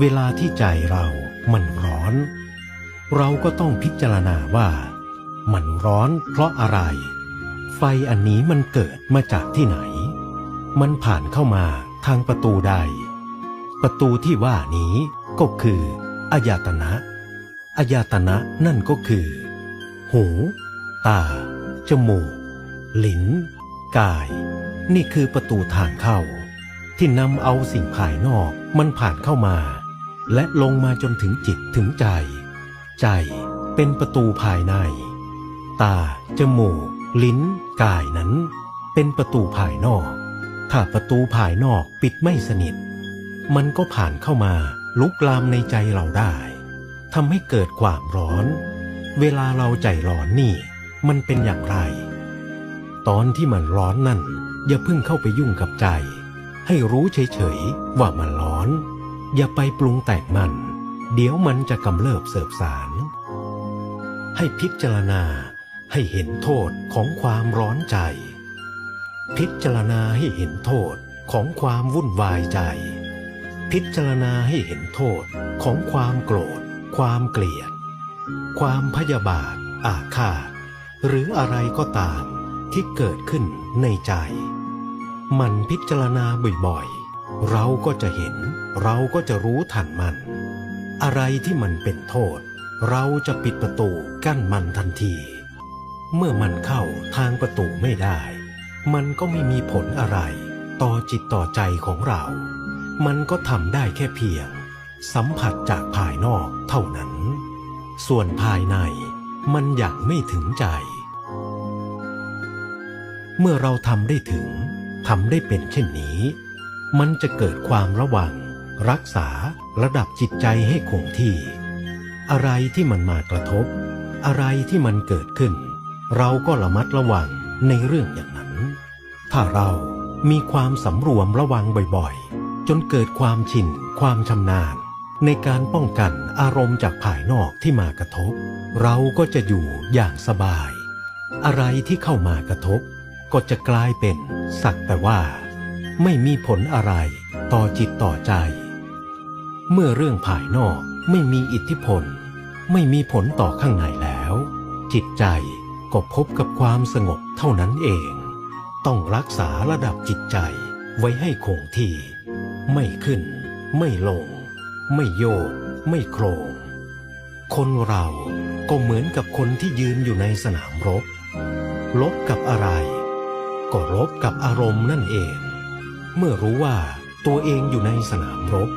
เวลาที่ใจเรามันร้อน เราก็ต้องพิจารณาว่า มันร้อนเพราะอะไร ไฟอันนี้มันเกิดมาจากที่ไหน มันผ่านเข้ามาทางประตูใด ประตูที่ว่านี้ก็คืออายตนะอายตนะนั่นก็คือ หู ตา จมูก ลิ้น กาย นี่คือประตูทางเข้า ที่นำเอาสิ่งภายนอกมันผ่านเข้ามา และลงมาจนถึงจิตถึงใจ ใจเป็นประตูภายใน ตา จมูก ลิ้น กายนั้น เป็นประตูภายนอก ถ้าประตูภายนอกปิดไม่สนิท มันก็ผ่านเข้ามาลุกลามในใจเราได้ทำให้เกิดความร้อน เวลาเราใจร้อนนี่ มันเป็นอย่างไร ตอนที่มันร้อนนั่น อย่าเพิ่งเข้าไปยุ่งกับใจ ให้รู้เฉยๆว่ามันร้อน อย่าไปปรุงแต่งมัน เดี๋ยวมันจะกำเริบเสบสาร ให้พิจารณาให้เห็นโทษของความร้อนใจ พิจารณาให้เห็นโทษของความวุ่นวายใจ พิจารณาให้เห็นโทษของความโกรธ ความเกลียด ความพยาบาท อาฆาต หรืออะไรก็ตามที่เกิดขึ้นในใจ มันพิจารณาบ่อยๆ เราก็จะเห็น เราก็จะรู้ทันมัน อะไรที่มันเป็นโทษ เราจะปิดประตูกั้นมันทันที เมื่อมันเข้าทางประตูไม่ได้ มันก็ไม่มีผลอะไร ต่อจิตต่อใจของเรา มันก็ทำได้แค่เพียง สัมผัสจากภายนอกเท่านั้น ส่วนภายในมันยังไม่ถึงใจ เมื่อเราทำได้ถึงทำได้เป็นเช่นนี้ มันจะเกิดความระวัง รักษาระดับจิตใจให้คงที่ อะไรที่มันมากระทบ อะไรที่มันเกิดขึ้น เราก็ระมัดระวังในเรื่องอย่างนั้น ถ้าเรามีความสำรวมระวังบ่อยๆ จนเกิดความชิน ความชำนาญ ในการป้องกันอารมณ์จากภายนอกที่มากระทบ เราก็จะอยู่อย่างสบาย อะไรที่เข้ามากระทบ ก็จะกลายเป็นสักแต่ว่า ไม่มีผลอะไร ต่อจิตต่อใจ เมื่อเรื่องภายนอกไม่มีอิทธิพล ไม่มีผลต่อข้างในแล้ว จิตใจก็พบกับความสงบเท่านั้นเอง ต้องรักษาระดับจิตใจไว้ให้คงที่ ไม่ขึ้น ไม่ลง ไม่โยก ไม่โครง คนเราก็เหมือนกับคนที่ยืนอยู่ในสนามรบ ลบกับอะไร ก็ลบกับอารมณ์นั่นเอง เมื่อรู้ว่าตัวเองอยู่ในสนามรบ